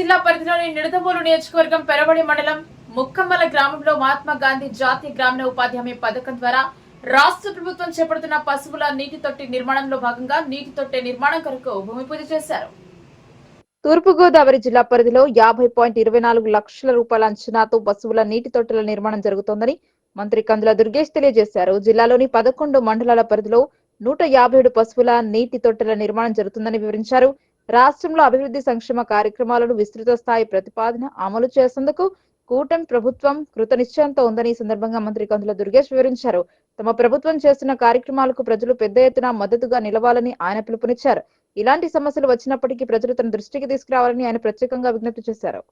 జిల్లా పరిధిలోని నిడదవోలు నియోజకవర్గం పెరవడి మండలం ముక్కమ్మల గ్రామంలో మహాత్మా గాంధీ జాతీయ గ్రామీణ ఉపాధి హామీ పథకం ద్వారా రాష్ట్ర ప్రభుత్వం చేపడుతున్న పశువుల నీటి తొట్టి నిర్మాణంలో భాగంగా నీటి తొట్టె నిర్మాణం కొరకు భూమి పూజ చేశారు. తూర్పుగోదావరి జిల్లా పరిధిలో యాభై పాయింట్ ఇరవై నాలుగు లక్షల రూపాయల అంచనాతో పశువుల నీటి తొట్టెల నిర్మాణం జరుగుతోందని మంత్రి కందుల దుర్గేష్ తెలియజేశారు. జిల్లాలోని పదకొండు మండలాల పరిధిలో నూట యాభై ఏడు పశువుల నీటి తొట్టెల నిర్మాణం జరుగుతుందని వివరించారు. రాష్ట్రంలో అభివృద్ధి సంక్షేమ కార్యక్రమాలను విస్తృత స్థాయి ప్రతిపాదన అమలు చేసేందుకు కూటమి ప్రభుత్వం కృతనిశ్చయంతో ఉందని ఈ సందర్భంగా మంత్రి కందుల దుర్గేష్ వివరించారు. తమ ప్రభుత్వం చేస్తున్న కార్యక్రమాలకు ప్రజలు పెద్ద ఎత్తున మద్దతుగా నిలవాలని ఆయన పిలుపునిచ్చారు. ఇలాంటి సమస్యలు వచ్చినప్పటికీ ప్రజలు తన దృష్టికి తీసుకురావాలని ఆయన ప్రత్యేకంగా విజ్ఞప్తి చేశారు.